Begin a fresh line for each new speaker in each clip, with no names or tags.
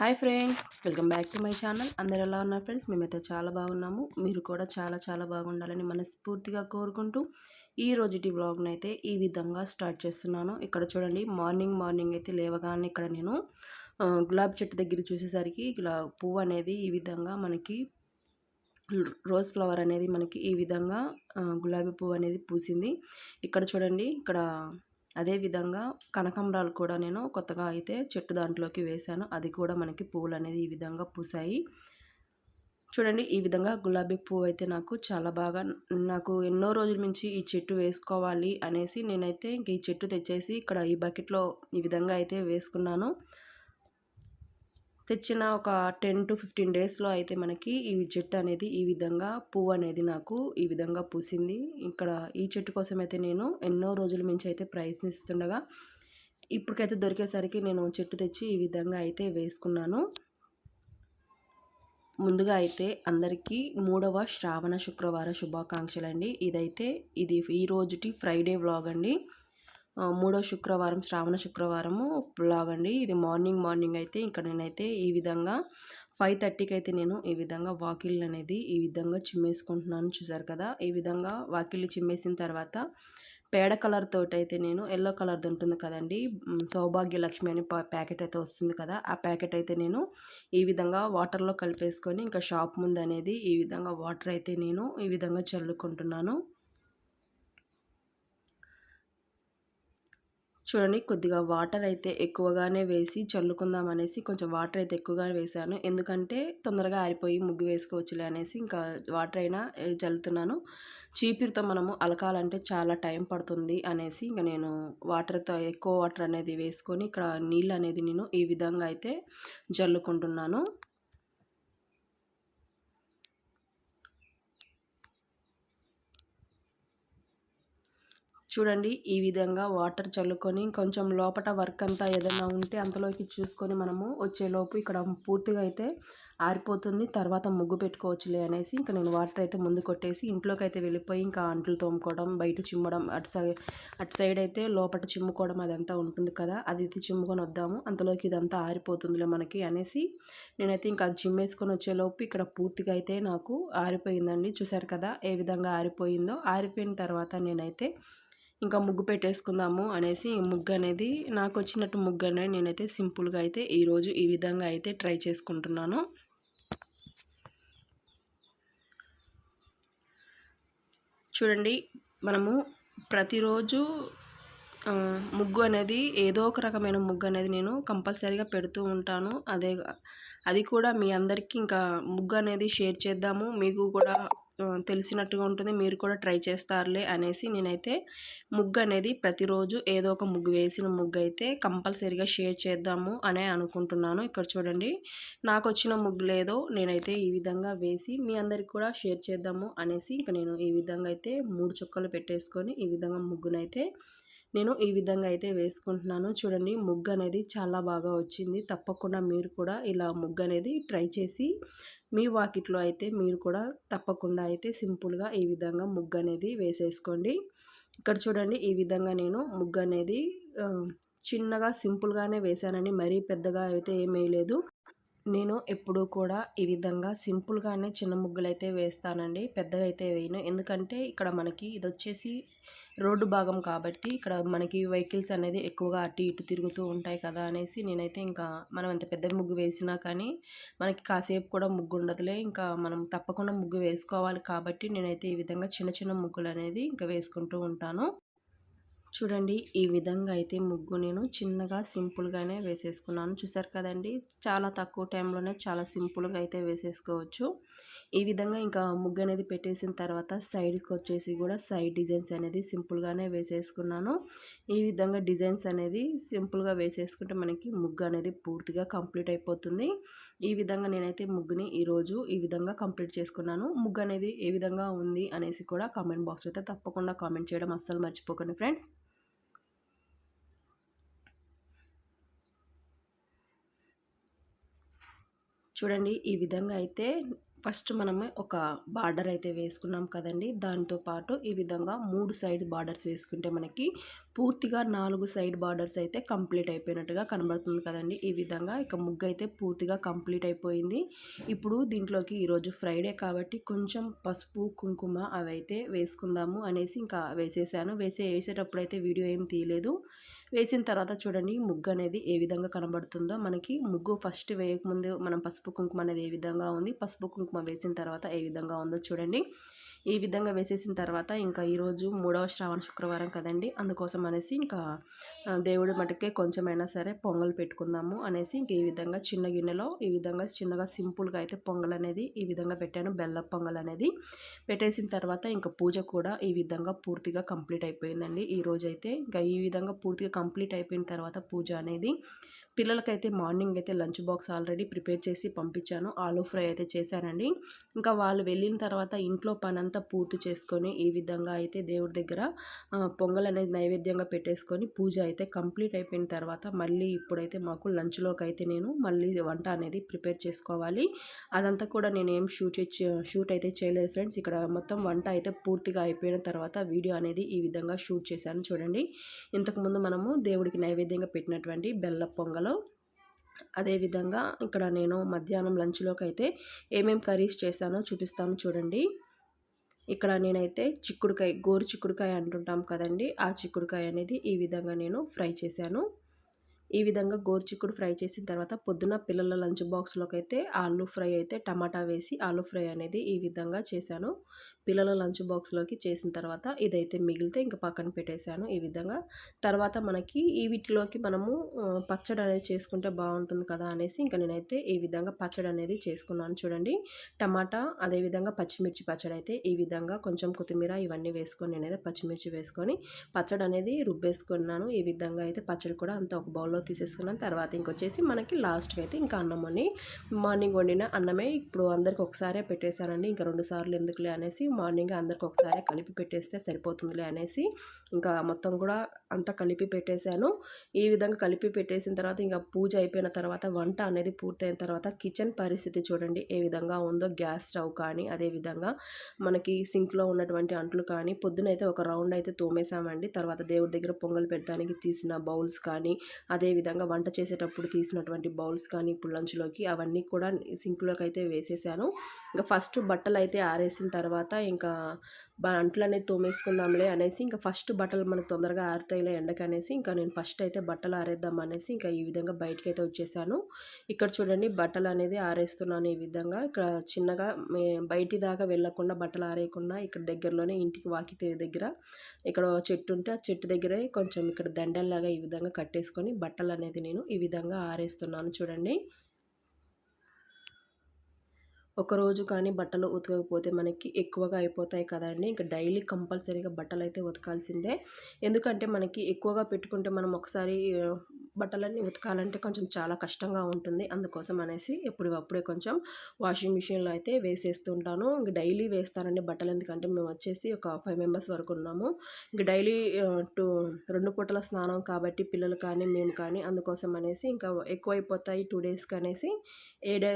Hi friends welcome back to my channel. అందరు ఎలా ఉన్నారు ఫ్రెండ్స్? మేమైతే చాలా బాగున్నాము. మీరు కూడా చాలా చాలా బాగుండాలని మనస్ఫూర్తిగా కోరుకుంటూ ఈ రోజుటి వ్లాగ్ని అయితే ఈ విధంగా స్టార్ట్ చేస్తున్నాను. ఇక్కడ చూడండి మార్నింగ్ మార్నింగ్ అయితే లేవగానే ఇక్కడ నేను గులాబీ చెట్టు దగ్గర చూసేసరికి ఇలా పువ్వు అనేది ఈ విధంగా మనకి రోజ్ ఫ్లవర్ అనేది మనకి ఈ విధంగా గులాబీ పువ్వు అనేది పూసింది. ఇక్కడ చూడండి ఇక్కడ అదేవిధంగా కనకంబరాలు కూడా నేను కొత్తగా అయితే చెట్టు దాంట్లోకి వేశాను. అది కూడా మనకి పువ్వులు అనేది ఈ విధంగా పూసాయి చూడండి ఈ విధంగా గులాబీ పువ్వు అయితే నాకు చాలా బాగా నాకు ఎన్నో రోజుల నుంచి ఈ చెట్టు వేసుకోవాలి అనేసి నేనైతే ఇంక ఈ చెట్టు తెచ్చేసి ఇక్కడ ఈ బకెట్లో ఈ విధంగా అయితే వేసుకున్నాను. తెచ్చిన ఒక టెన్ టు ఫిఫ్టీన్ డేస్లో అయితే మనకి ఈ చెట్టు అనేది ఈ విధంగా పువ్వు అనేది నాకు ఈ విధంగా పూసింది. ఇక్కడ ఈ చెట్టు కోసం అయితే నేను ఎన్నో రోజుల నుంచి అయితే ప్రయత్నిస్తుండగా ఇప్పటికైతే దొరికేసరికి నేను చెట్టు తెచ్చి ఈ విధంగా అయితే వేసుకున్నాను. ముందుగా అయితే అందరికీ మూడవ శ్రావణ శుక్రవార శుభాకాంక్షలు అండి ఇదైతే ఇది ఈ రోజుటి ఫ్రైడే వ్లాగ్ అండి. మూడో శుక్రవారం శ్రావణ శుక్రవారము బ్లాగ్ అండి ఇది మార్నింగ్ మార్నింగ్ అయితే ఇక్కడ నేనైతే ఈ విధంగా ఫైవ్ థర్టీకి అయితే నేను ఈ విధంగా వాకిళ్ళు అనేది ఈ విధంగా చిమ్మేసుకుంటున్నాను. చూసారు కదా? ఈ విధంగా వాకిళ్ళు చిమ్మేసిన తర్వాత పేడ కలర్ తోటి అయితే నేను ఎల్లో కలర్ది ఉంటుంది కదండి. సౌభాగ్య లక్ష్మి అని ప్యాకెట్ అయితే వస్తుంది కదా? ఆ ప్యాకెట్ అయితే నేను ఈ విధంగా వాటర్లో కలిపేసుకొని ఇంకా షాప్ ముందు అనేది ఈ విధంగా వాటర్ అయితే నేను ఈ విధంగా చల్లుకుంటున్నాను. చూడండి కొద్దిగా వాటర్ అయితే ఎక్కువగానే వేసి చల్లుకుందాం అనేసి కొంచెం వాటర్ అయితే ఎక్కువగా వేసాను. ఎందుకంటే తొందరగా ఆరిపోయి ముగ్గు వేసుకోవచ్చులే అనేసి ఇంకా వాటర్ అయినా చల్లుతున్నాను. చీపిరితో మనము అలకాలంటే చాలా టైం పడుతుంది అనేసి ఇంకా నేను వాటర్తో ఎక్కువ వాటర్ అనేది వేసుకొని ఇక్కడ నీళ్ళు అనేది నేను ఈ విధంగా అయితే జల్లుకుంటున్నాను చూడండి ఈ విధంగా వాటర్ చల్లుకొని కొంచెం లోపల వర్క్ అంతా ఏదైనా ఉంటే అంతలోకి చూసుకొని మనము వచ్చేలోపు ఇక్కడ పూర్తిగా అయితే ఆరిపోతుంది. తర్వాత ముగ్గు పెట్టుకోవచ్చులే అనేసి ఇంకా నేను వాటర్ అయితే ముందు కొట్టేసి ఇంట్లోకి అయితే వెళ్ళిపోయి ఇంకా అంట్లు తోముకోవడం బయట చిమ్మడం అటు సైడ్ అటు సైడ్ అయితే లోపల చిమ్ముకోవడం అదంతా ఉంటుంది కదా అది అయితే చిమ్ముకొని వద్దాము. అంతలోకి ఇదంతా ఆరిపోతుందిలే మనకి అనేసి నేనైతే ఇంకా అది చిమ్మేసుకొని వచ్చేలోపు ఇక్కడ పూర్తిగా అయితే నాకు ఆరిపోయిందండి. చూసారు కదా ఏ విధంగా ఆరిపోయిందో. ఆరిపోయిన తర్వాత నేనైతే ఇంకా ముగ్గు పెట్టేసుకుందాము అనేసి ముగ్గు అనేది నాకు వచ్చినట్టు ముగ్గు అనేది నేనైతే సింపుల్గా అయితే ఈరోజు ఈ విధంగా అయితే ట్రై చేసుకుంటున్నాను. చూడండి మనము ప్రతిరోజు ముగ్గు అనేది ఏదో ఒక రకమైన ముగ్గు అనేది నేను కంపల్సరీగా పెడుతూ ఉంటాను. అదే అది కూడా మీ అందరికీ ఇంకా ముగ్గు అనేది షేర్ చేద్దాము. మీకు కూడా తెలిసినట్టుగా ఉంటుంది. మీరు కూడా ట్రై చేస్తారులే అనేసి నేనైతే ముగ్గు అనేది ప్రతిరోజు ఏదో ఒక ముగ్గు వేసిన ముగ్గు అయితే కంపల్సరీగా షేర్ చేద్దాము అనే అనుకుంటున్నాను. ఇక్కడ చూడండి నాకు వచ్చిన ముగ్గు లేదో నేనైతే ఈ విధంగా వేసి మీ అందరికి కూడా షేర్ చేద్దాము అనేసి ఇంకా నేను ఈ విధంగా అయితే మూడు చుక్కలు పెట్టేసుకొని ఈ విధంగా ముగ్గునైతే నేను ఈ విధంగా అయితే వేసుకుంటున్నాను. చూడండి ముగ్గు అనేది చాలా బాగా వచ్చింది. తప్పకుండా మీరు కూడా ఇలా ముగ్గు అనేది ట్రై చేసి మీ వాకిట్లో అయితే మీరు కూడా తప్పకుండా అయితే సింపుల్గా ఈ విధంగా ముగ్గు అనేది వేసేసుకోండి. ఇక్కడ చూడండి ఈ విధంగా నేను ముగ్గు అనేది చిన్నగా సింపుల్గానే వేశానని మరీ పెద్దగా అయితే ఏమీ లేదు. నేను ఎప్పుడూ కూడా ఈ విధంగా సింపుల్గానే చిన్న ముగ్గులు అయితే వేస్తానండి. పెద్దగా అయితే వేయను. ఎందుకంటే ఇక్కడ మనకి ఇది వచ్చేసి రోడ్డు భాగం కాబట్టి ఇక్కడ మనకి వెహికల్స్ అనేది ఎక్కువగా అటు ఇటు తిరుగుతూ ఉంటాయి కదా అనేసి నేనైతే ఇంకా మనం ఎంత పెద్ద ముగ్గు వేసినా కానీ మనకి కాసేపు కూడా ముగ్గు ఉండదులే. ఇంకా మనం తప్పకుండా ముగ్గు వేసుకోవాలి కాబట్టి నేనైతే ఈ విధంగా చిన్న చిన్న ముగ్గులు అనేది ఇంకా వేసుకుంటూ ఉంటాను. చూడండి ఈ విధంగా అయితే ముగ్గు నేను చిన్నగా సింపుల్గానే వేసేసుకున్నాను. చూసారు కదండి చాలా తక్కువ టైంలోనే చాలా సింపుల్గా అయితే వేసేసుకోవచ్చు. ఈ విధంగా ఇంకా ముగ్గు అనేది పెట్టేసిన తర్వాత సైడ్కి వచ్చేసి కూడా సైడ్ డిజైన్స్ అనేది సింపుల్గానే వేసేసుకున్నాను. ఈ విధంగా డిజైన్స్ అనేది సింపుల్గా వేసేసుకుంటే మనకి ముగ్గు అనేది పూర్తిగా కంప్లీట్ అయిపోతుంది. ఈ విధంగా నేనైతే ముగ్గుని ఈరోజు ఈ విధంగా కంప్లీట్ చేసుకున్నాను. ముగ్గు అనేది ఏ విధంగా ఉంది అనేసి కూడా కామెంట్ బాక్స్ అయితే తప్పకుండా కామెంట్ చేయడం అస్సలు మర్చిపోకండి ఫ్రెండ్స్. చూడండి ఈ విధంగా అయితే ఫస్ట్ మనము ఒక బార్డర్ అయితే వేసుకున్నాం కదండి. దాంతో పాటు ఈ విధంగా మూడు సైడ్ బార్డర్స్ వేసుకుంటే మనకి పూర్తిగా నాలుగు సైడ్ బార్డర్స్ అయితే కంప్లీట్ అయిపోయినట్టుగా కనబడుతుంది కదండి. ఈ విధంగా ఇక ముగ్గు అయితే పూర్తిగా కంప్లీట్ అయిపోయింది. ఇప్పుడు దీంట్లోకి ఈరోజు ఫ్రైడే కాబట్టి కొంచెం పసుపు కుంకుమ అవి అయితే వేసుకుందాము అనేసి ఇంకా వేసేసాను. వేసే వేసేటప్పుడు అయితే వీడియో ఏం తీయలేదు. వేసిన తర్వాత చూడండి ముగ్గు అనేది ఏ విధంగా కనబడుతుందో. మనకి ముగ్గు ఫస్ట్ వేయకముందు మనం పసుపు కుంకుమ అనేది ఏ విధంగా ఉంది పసుపు కుంకుమ వేసిన తర్వాత ఏ విధంగా ఉందో చూడండి. ఈ విధంగా వేసేసిన తర్వాత ఇంకా ఈరోజు మూడవ శ్రావణ శుక్రవారం కదండి. అందుకోసం అనేసి ఇంకా దేవుడి మటుకే కొంచెమైనా సరే పొంగల్ పెట్టుకుందాము అనేసి ఇంక ఈ విధంగా చిన్న గిన్నెలో ఈ విధంగా చిన్నగా సింపుల్గా అయితే పొంగల్ అనేది ఈ విధంగా పెట్టాను. బెల్ల పొంగల్ అనేది పెట్టేసిన తర్వాత ఇంకా పూజ కూడా ఈ విధంగా పూర్తిగా కంప్లీట్ అయిపోయిందండి. ఈ రోజైతే ఇంకా ఈ విధంగా పూర్తిగా కంప్లీట్ అయిపోయిన తర్వాత పూజ అనేది పిల్లలకైతే మార్నింగ్ అయితే లంచ్ బాక్స్ ఆల్రెడీ ప్రిపేర్ చేసి పంపించాను. ఆలూ ఫ్రై అయితే చేశానండి. ఇంకా వాళ్ళు వెళ్ళిన తర్వాత ఇంట్లో పనంతా పూర్తి చేసుకొని ఈ విధంగా అయితే దేవుడి దగ్గర పొంగల్ అనేది నైవేద్యంగా పెట్టేసుకొని పూజ అయితే కంప్లీట్ అయిపోయిన తర్వాత మళ్ళీ ఇప్పుడైతే మాకు లంచ్లోకి అయితే నేను మళ్ళీ వంట అనేది ప్రిపేర్ చేసుకోవాలి. అదంతా కూడా నేను ఏం షూట్ షూట్ అయితే చేయలేదు ఫ్రెండ్స్. ఇక్కడ మొత్తం వంట అయితే పూర్తిగా అయిపోయిన తర్వాత వీడియో అనేది ఈ విధంగా షూట్ చేశాను చూడండి. ఇంతకుముందు మనము దేవుడికి నైవేద్యంగా పెట్టినటువంటి బెల్ల పొంగల్ అదేవిధంగా ఇక్కడ నేను మధ్యాహ్నం లంచ్లోకి అయితే ఏమేమి కర్రీస్ చేశానో చూపిస్తాను చూడండి. ఇక్కడ నేనైతే చిక్కుడుకాయ గోరు చిక్కుడుకాయ అంటుంటాం కదండి ఆ చిక్కుడుకాయ అనేది ఈ విధంగా నేను ఫ్రై చేశాను. ఈ విధంగా గోరుచిక్కుడు ఫ్రై చేసిన తర్వాత పొద్దున పిల్లల లంచ్ బాక్స్లోకి అయితే ఆలూ ఫ్రై అయితే టమాటా వేసి ఆలూ ఫ్రై అనేది ఈ విధంగా చేశాను. పిల్లల లంచ్ బాక్స్లోకి చేసిన తర్వాత ఇదైతే మిగిలితే ఇంకా పక్కన పెట్టేశాను ఈ విధంగా. తర్వాత మనకి ఈ వీటిలోకి మనము పచ్చడి అనేది చేసుకుంటే బాగుంటుంది కదా అనేసి ఇంకా నేనైతే ఈ విధంగా పచ్చడి అనేది చేసుకున్నాను చూడండి. టమాటా అదేవిధంగా పచ్చిమిర్చి పచ్చడి అయితే ఈ విధంగా కొంచెం కొత్తిమీర ఇవన్నీ వేసుకొని నేనైతే పచ్చిమిర్చి వేసుకొని పచ్చడి అనేది రుబ్బేసుకున్నాను. ఈ విధంగా అయితే పచ్చడి కూడా అంత ఒక బౌల్లో తీసేసుకున్నాను తర్వాత ఇంకొచ్చేసి మనకి లాస్ట్కి అయితే ఇంకా అన్నం అని. మార్నింగ్ వండిన అన్నమే ఇప్పుడు అందరికి ఒకసారే పెట్టేశానండి. ఇంకా రెండు సార్లు ఎందుకులే అనేసి మార్నింగ్ అందరికి ఒకసారి కలిపి పెట్టేస్తే సరిపోతుందిలే అనేసి ఇంకా మొత్తం కూడా అంతా కలిపి పెట్టేశాను. ఈ విధంగా కలిపి పెట్టేసిన తర్వాత ఇంకా పూజ అయిపోయిన తర్వాత వంట అనేది పూర్తయిన తర్వాత కిచెన్ పరిస్థితి చూడండి. ఏ విధంగా ఉందో గ్యాస్ స్టవ్ కానీ అదేవిధంగా మనకి సింక్లో ఉన్నటువంటి అంట్లు కానీ పొద్దునైతే ఒక రౌండ్ అయితే తోమేసామండి తర్వాత దేవుడి దగ్గర పొంగల్ పెట్టడానికి తీసిన బౌల్స్ కానీ అదే అదేవిధంగా వంట చేసేటప్పుడు తీసినటువంటి బౌల్స్ కానీ ఇప్పుడు లంచ్లోకి అవన్నీ కూడా సింక్లోకి అయితే వేసేసాను. ఇంకా ఫస్ట్ బట్టలు అయితే ఆరేసిన తర్వాత ఇంకా అంట్లు అనేది తోమేసుకుందాంలే అనేసి ఇంకా ఫస్ట్ బట్టలు మనకు తొందరగా ఆరుతాయిలే ఎండకు అనేసి ఇంకా నేను ఫస్ట్ అయితే బట్టలు ఆరేద్దాం అనేసి ఇంకా ఈ విధంగా బయటకి అయితే వచ్చేసాను. ఇక్కడ చూడండి బట్టలు అనేది ఆరేస్తున్నాను ఈ విధంగా. ఇక్కడ చిన్నగా బయటి దాకా వెళ్ళకుండా బట్టలు ఆరేయకుండా ఇక్కడ దగ్గరలోనే ఇంటికి వాకిటి దగ్గర ఇక్కడ చెట్టు ఉంటే ఆ చెట్టు దగ్గరే కొంచెం ఇక్కడ దండల్లాగా ఈ విధంగా కట్టేసుకొని బట్టలు అనేది నేను ఈ విధంగా ఆరేస్తున్నాను చూడండి. ఒకరోజు కానీ బట్టలు ఉతకకపోతే మనకి ఎక్కువగా అయిపోతాయి కదండి ఇంకా డైలీ కంపల్సరీగా బట్టలు అయితే ఉతకాల్సిందే. ఎందుకంటే మనకి ఎక్కువగా పెట్టుకుంటే మనం ఒకసారి బట్టలన్నీ ఉతకాలంటే కొంచెం చాలా కష్టంగా ఉంటుంది. అందుకోసం అనేసి ఎప్పుడు అప్పుడే కొంచెం వాషింగ్ మిషన్లో అయితే వేసేస్తుంటాను. ఇంక డైలీ వేస్తానండి బట్టలు ఎందుకంటే మేము వచ్చేసి ఒక ఫైవ్ మెంబర్స్ వరకు ఉన్నాము. ఇంక డైలీ టూ రెండు పూటల స్నానం కాబట్టి పిల్లలు కానీ మేము కానీ అందుకోసం అనేసి ఇంకా ఎక్కువైపోతాయి టూ డేస్కి అనేసి. ఏ డే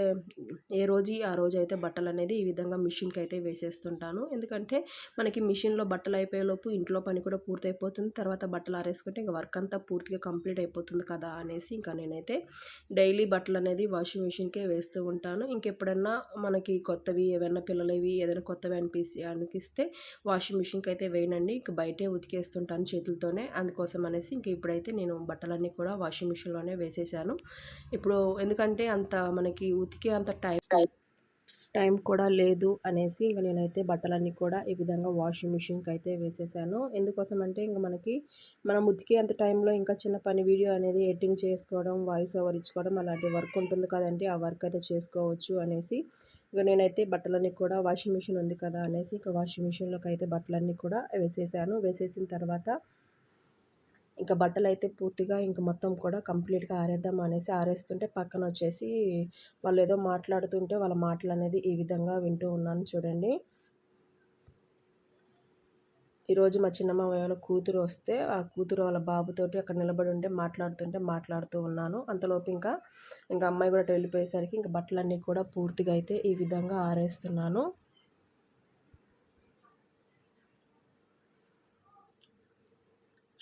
ఏ రోజు ఆ రోజు అయితే బట్టలు అనేది ఈ విధంగా మిషన్కి అయితే వేసేస్తుంటాను. ఎందుకంటే మనకి మిషన్లో బట్టలు అయిపోయేలోపు ఇంట్లో పని కూడా పూర్తయిపోతుంది. తర్వాత బట్టలు ఆరేసుకుంటే ఇంకా వర్క్ అంతా పూర్తిగా కంప్లీట్ అయిపోతుంది కదా అనేసి ఇంకా నేనైతే డైలీ బట్టలు అనేది వాషింగ్ మిషన్కే వేస్తూ ఉంటాను. ఇంకెప్పుడన్నా మనకి కొత్తవి ఏవైనా పిల్లలవి ఏదైనా కొత్తవి అనిపిస్తే అనిపిస్తే వాషింగ్ మిషన్కి అయితే వేయనండి. ఇంక బయటే ఉతికేస్తుంటాను చేతులతోనే. అందుకోసం అనేసి ఇంక ఇప్పుడైతే నేను బట్టలన్నీ కూడా వాషింగ్ మిషన్లోనే వేసేసాను. ఇప్పుడు ఎందుకంటే అంత మనకి ఉతికే అంత టైం టైం టైం కూడా లేదు అనేసి ఇంక నేనైతే బట్టలన్నీ కూడా ఈ విధంగా వాషింగ్ మిషన్కి అయితే వేసేసాను. ఎందుకోసం అంటే ఇంక మనకి మనం ఉతికే అంత టైంలో ఇంకా చిన్న పని వీడియో అనేది ఎడిటింగ్ చేసుకోవడం వాయిస్ ఓవర్ ఇచ్చుకోవడం అలాంటి వర్క్ ఉంటుంది కదండి ఆ వర్క్ అయితే చేసుకోవచ్చు అనేసి ఇక నేనైతే బట్టలన్నీ కూడా వాషింగ్ మిషన్ ఉంది కదా అనేసి ఇక వాషింగ్ మిషన్లోకి అయితే బట్టలన్నీ కూడా వేసేసాను. వేసేసిన తర్వాత ఇంకా బట్టలు అయితే పూర్తిగా ఇంక మొత్తం కూడా కంప్లీట్గా ఆరేద్దాం అనేసి ఆరేస్తుంటే పక్కన వచ్చేసి వాళ్ళు ఏదో మాట్లాడుతుంటే వాళ్ళ మాటలు అనేది ఈ విధంగా వింటూ ఉన్నాను చూడండి. ఈరోజు మా చిన్నమ్మ వాళ్ళ కూతురు వస్తే ఆ కూతురు వాళ్ళ బాబుతోటి అక్కడ నిలబడి ఉంటే మాట్లాడుతుంటే మాట్లాడుతూ ఉన్నాను. అంతలోపు ఇంకా ఇంకా అమ్మాయి కూడా వెళ్ళిపోయేసరికి ఇంకా బట్టలన్నీ కూడా పూర్తిగా అయితే ఈ విధంగా ఆరేస్తున్నాను.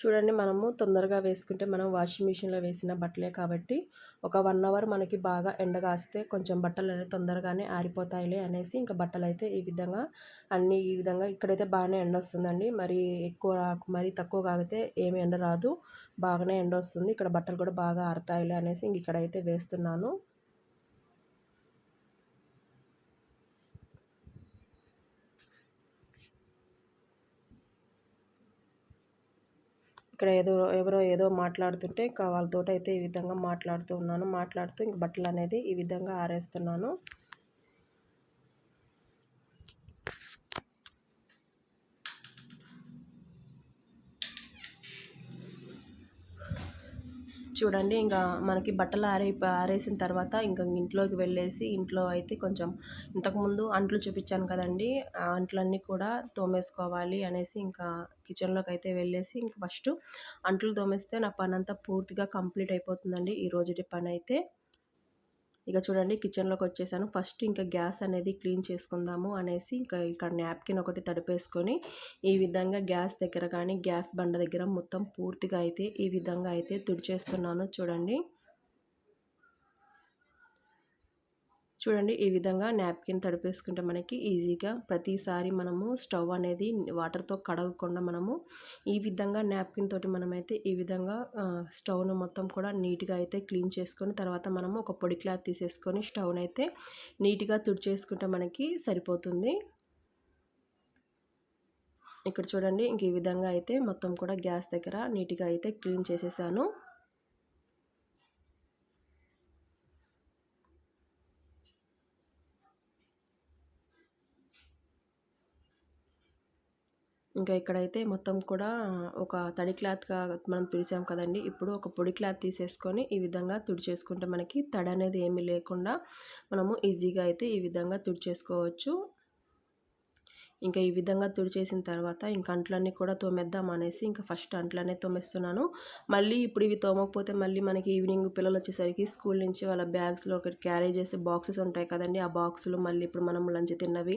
చూడండి మనము తొందరగా వేసుకుంటే మనం వాషింగ్ మిషన్లో వేసిన బట్టలే కాబట్టి ఒక వన్ అవర్ మనకి బాగా ఎండగాస్తే కొంచెం బట్టలు అనేవి తొందరగానే ఆరిపోతాయిలే అనేసి ఇంకా బట్టలు అయితే ఈ విధంగా అన్నీ ఈ విధంగా ఇక్కడైతే బాగానే ఎండ వస్తుందండి. మరి ఎక్కువ మరి తక్కువ కాగితే ఏమి ఎండ రాదు. బాగానే ఎండ వస్తుంది. ఇక్కడ బట్టలు కూడా బాగా ఆరుతాయిలే అనేసి ఇంక ఇక్కడైతే వేస్తున్నాను. ఇక్కడ ఏదో ఎవరో ఏదో మాట్లాడుతుంటే ఇంకా వాళ్ళతో అయితే ఈ విధంగా మాట్లాడుతూ ఉన్నాను. మాట్లాడుతూ ఇంక బట్టలు అనేది ఈ విధంగా ఆరేస్తున్నాను. చూడండి ఇంకా మనకి బట్టలు ఆరే ఆరేసిన తర్వాత ఇంకా ఇంట్లోకి వెళ్ళేసి ఇంట్లో అయితే కొంచెం ఇంతకుముందు అంట్లు చూపించాను కదండి ఆ అంట్లన్నీ కూడా తోమేసుకోవాలి అనేసి ఇంకా కిచెన్లోకి అయితే వెళ్ళేసి ఇంకా ఫస్ట్ అంట్లు తోమేస్తే నా పని అంతా పూర్తిగా కంప్లీట్ అయిపోతుందండి ఈ రోజుటి పని అయితే ఇక చూడండి కిచెన్లోకి వచ్చేసాను. ఫస్ట్ ఇంకా గ్యాస్ అనేది క్లీన్ చేసుకుందాము అనేసి ఇంకా ఇక్కడ నాప్కిన్ ఒకటి తడిపేసుకొని ఈ విధంగా గ్యాస్ దగ్గర కానీ గ్యాస్ బండ దగ్గర మొత్తం పూర్తిగా అయితే ఈ విధంగా అయితే తుడిచేస్తున్నాను. చూడండి. చూడండి ఈ విధంగా నాప్కిన్ తడిపేసుకుంటే మనకి ఈజీగా ప్రతిసారి మనము స్టవ్ అనేది వాటర్తో కడగకుండా మనము ఈ విధంగా నాప్కిన్ తోటి మనమైతే ఈ విధంగా స్టవ్ను మొత్తం కూడా నీట్గా అయితే క్లీన్ చేసుకొని తర్వాత మనము ఒక పొడి క్లాత్ తీసేసుకొని స్టవ్ని అయితే నీట్గా తుడిచేసుకుంటే మనకి సరిపోతుంది. ఇక్కడ చూడండి ఇంక ఈ విధంగా అయితే మొత్తం కూడా గ్యాస్ దగ్గర నీట్గా అయితే క్లీన్ చేసేసాను. ఇంకా ఇక్కడైతే మొత్తం కూడా ఒక తడి క్లాత్గా మనం తుడిసాం కదండి. ఇప్పుడు ఒక పొడి క్లాత్ తీసేసుకొని ఈ విధంగా తుడిచేసుకుంటే మనకి తడి అనేది ఏమీ లేకుండా మనము ఈజీగా అయితే ఈ విధంగా తుడిచేసుకోవచ్చు. ఇంకా ఈ విధంగా తుడిచేసిన తర్వాత ఇంకా అంట్లన్నీ కూడా తోమేద్దాం అనేసి ఇంకా ఫస్ట్ అంట్లనే తోమేస్తున్నాను. మళ్ళీ ఇప్పుడు ఇవి తోమకపోతే మళ్ళీ మనకి ఈవినింగ్ పిల్లలు వచ్చేసరికి స్కూల్ నుంచి వాళ్ళ బ్యాగ్స్లో ఒకటి క్యారీ చేసే బాక్సెస్ ఉంటాయి కదండి ఆ బాక్సులు మళ్ళీ ఇప్పుడు మనం లంచ్ తిన్నవి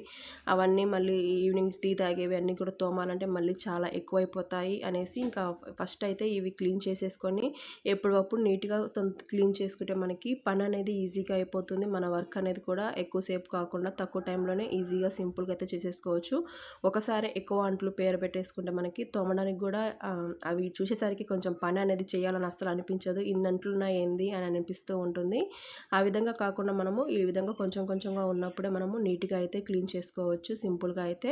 అవన్నీ మళ్ళీ ఈవినింగ్ టీ తాగేవి అన్నీ కూడా తోమాలంటే మళ్ళీ చాలా ఎక్కువైపోతాయి అనేసి ఇంకా ఫస్ట్ అయితే ఇవి క్లీన్ చేసేసుకొని ఎప్పుడప్పుడు నీట్గా క్లీన్ చేసుకుంటే మనకి పని అనేది ఈజీగా అయిపోతుంది. మన వర్క్ అనేది కూడా ఎక్కువసేపు కాకుండా తక్కువ టైంలోనే ఈజీగా సింపుల్గా అయితే చేసేసుకోవచ్చు. చేసుకోవచ్చు ఒకసారి ఎక్కువ అంట్లు పేరు పెట్టేసుకుంటే మనకి తోమడానికి కూడా అవి చూసేసరికి కొంచెం పని అనేది చేయాలని అస్సలు అనిపించదు. ఇన్ని అంట్లున్నా ఏంది అని అనిపిస్తూ ఉంటుంది. ఆ విధంగా కాకుండా మనము ఈ విధంగా కొంచెం కొంచెంగా ఉన్నప్పుడే మనము నీట్గా అయితే క్లీన్ చేసుకోవచ్చు. సింపుల్గా అయితే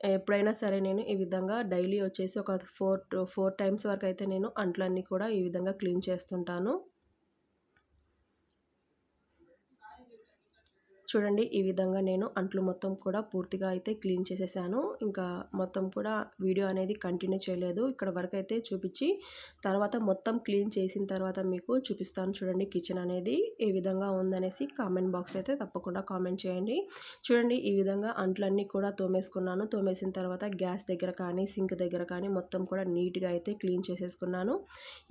ఎప్పుడైనా సరే నేను ఈ విధంగా డైలీ వచ్చేసి ఒక ఫోర్ ఫోర్ టైమ్స్ వరకు అయితే నేను అంట్లన్నీ కూడా ఈ విధంగా క్లీన్ చేస్తుంటాను. చూడండి ఈ విధంగా నేను అంట్లు మొత్తం కూడా పూర్తిగా అయితే క్లీన్ చేసేసాను. ఇంకా మొత్తం కూడా వీడియో అనేది కంటిన్యూ చేయలేదు. ఇక్కడ వరకు అయితే చూపించి తర్వాత మొత్తం క్లీన్ చేసిన తర్వాత మీకు చూపిస్తాను చూడండి కిచెన్ అనేది ఏ విధంగా ఉందనేసి కామెంట్ బాక్స్లో అయితే తప్పకుండా కామెంట్ చేయండి. చూడండి ఈ విధంగా అంట్లన్నీ కూడా తోమేసుకున్నాను. తోమేసిన తర్వాత గ్యాస్ దగ్గర కానీ సింక్ దగ్గర కానీ మొత్తం కూడా నీట్గా అయితే క్లీన్ చేసేసుకున్నాను.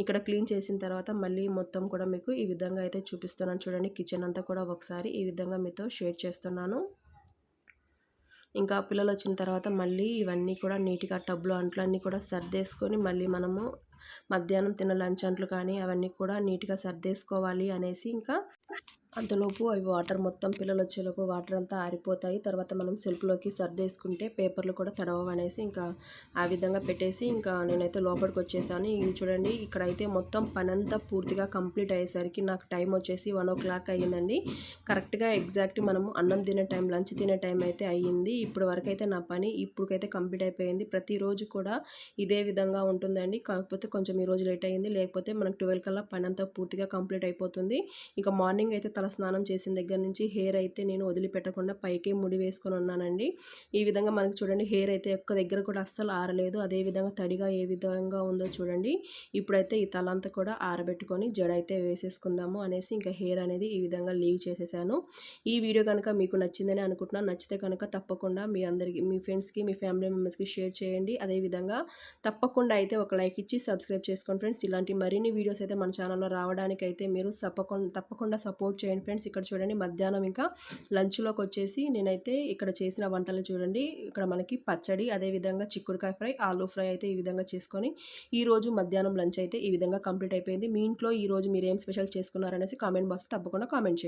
ఇక్కడ క్లీన్ చేసిన తర్వాత మళ్ళీ మొత్తం కూడా మీకు ఈ విధంగా అయితే చూపిస్తున్నాను చూడండి కిచెన్ అంతా కూడా ఒకసారి ఈ విధంగా మీతో షేర్ చేస్తున్నాను. ఇంకా పిల్లలు వచ్చిన తర్వాత మళ్ళీ ఇవన్నీ కూడా నీట్గా టబ్లో అంట్లన్నీ కూడా సర్దేసుకొని మళ్ళీ మనము మధ్యాహ్నం తిన్న లంచ్ అంట్లు కానీ అవన్నీ కూడా నీట్గా సర్దేసుకోవాలి అనేసి ఇంకా అంతలోపు అవి వాటర్ మొత్తం పిల్లలు వచ్చేలోపు వాటర్ అంతా ఆరిపోతాయి. తర్వాత మనం సెల్ఫ్లోకి సర్దేసుకుంటే పేపర్లు కూడా తడవనేసి ఇంకా ఆ విధంగా పెట్టేసి ఇంకా నేనైతే లోపలికి వచ్చేసాను ఇది చూడండి ఇక్కడైతే మొత్తం పని అంతా పూర్తిగా కంప్లీట్ అయ్యేసరికి నాకు టైం వచ్చేసి వన్ ఓ క్లాక్ అయ్యిందండి. కరెక్ట్గా ఎగ్జాక్ట్ మనము అన్నం తినే టైం లంచ్ తినే టైం అయితే అయ్యింది. ఇప్పుడు వరకు అయితే నా పని ఇప్పుడుకైతే కంప్లీట్ అయిపోయింది. ప్రతిరోజు కూడా ఇదే విధంగా ఉంటుందండి. కాకపోతే కొంచెం ఈరోజు లేట్ అయ్యింది. లేకపోతే మనకు ట్వెల్వ్ కల్లా పని అంతా పూర్తిగా కంప్లీట్ అయిపోతుంది. ఇంకా మార్నింగ్ అయితే తల స్నానం చేసిన దగ్గర నుంచి హెయిర్ అయితే నేను వదిలిపెట్టకుండా పైకే ముడి వేసుకొని ఉన్నానండి. ఈ విధంగా మనకి చూడండి హెయిర్ అయితే ఒక్క దగ్గర కూడా అస్సలు ఆరలేదు. అదే విధంగా తడిగా ఏ విధంగా ఉందో చూడండి. ఇప్పుడైతే ఈ తలంతా కూడా ఆరబెట్టుకొని జడ అయితే వేసేసుకుందాము అనేసి ఇంకా హెయిర్ అనేది ఈ విధంగా లీవ్ చేసేసాను. ఈ వీడియో కనుక మీకు నచ్చిందని అనుకుంటున్నాను నచ్చితే కనుక తప్పకుండా మీ అందరికీ మీ ఫ్రెండ్స్కి మీ ఫ్యామిలీ మెంబర్స్కి షేర్ చేయండి. అదేవిధంగా తప్పకుండా అయితే ఒక లైక్ ఇచ్చి సబ్స్క్రైబ్ చేసుకోండి ఫ్రెండ్స్. ఇలాంటి మరిన్ని వీడియోస్ అయితే మన ఛానల్లో రావడానికి అయితే మీరు తప్పకుండా తప్పకుండా సపోర్ట్ చేయండి ఫ్రెండ్స్. ఇక్కడ చూడండి మధ్యాహ్నం ఇంకా లంచ్లోకి వచ్చేసి నేనైతే ఇక్కడ చేసిన వంటలు చూడండి. ఇక్కడ మనకి పచ్చడి అదేవిధంగా చిక్కుడుకాయ ఫ్రై ఆలూ ఫ్రై అయితే ఈ విధంగా చేసుకొని ఈ రోజు మధ్యాహ్నం లంచ్ అయితే ఈ విధంగా కంప్లీట్ అయిపోయింది. మీ ఇంట్లో ఈ రోజు మీరు ఏం స్పెషల్ చేసుకున్నారనేసి కామెంట్ బాక్స్ తప్పకుండా కామెంట్ చేయండి.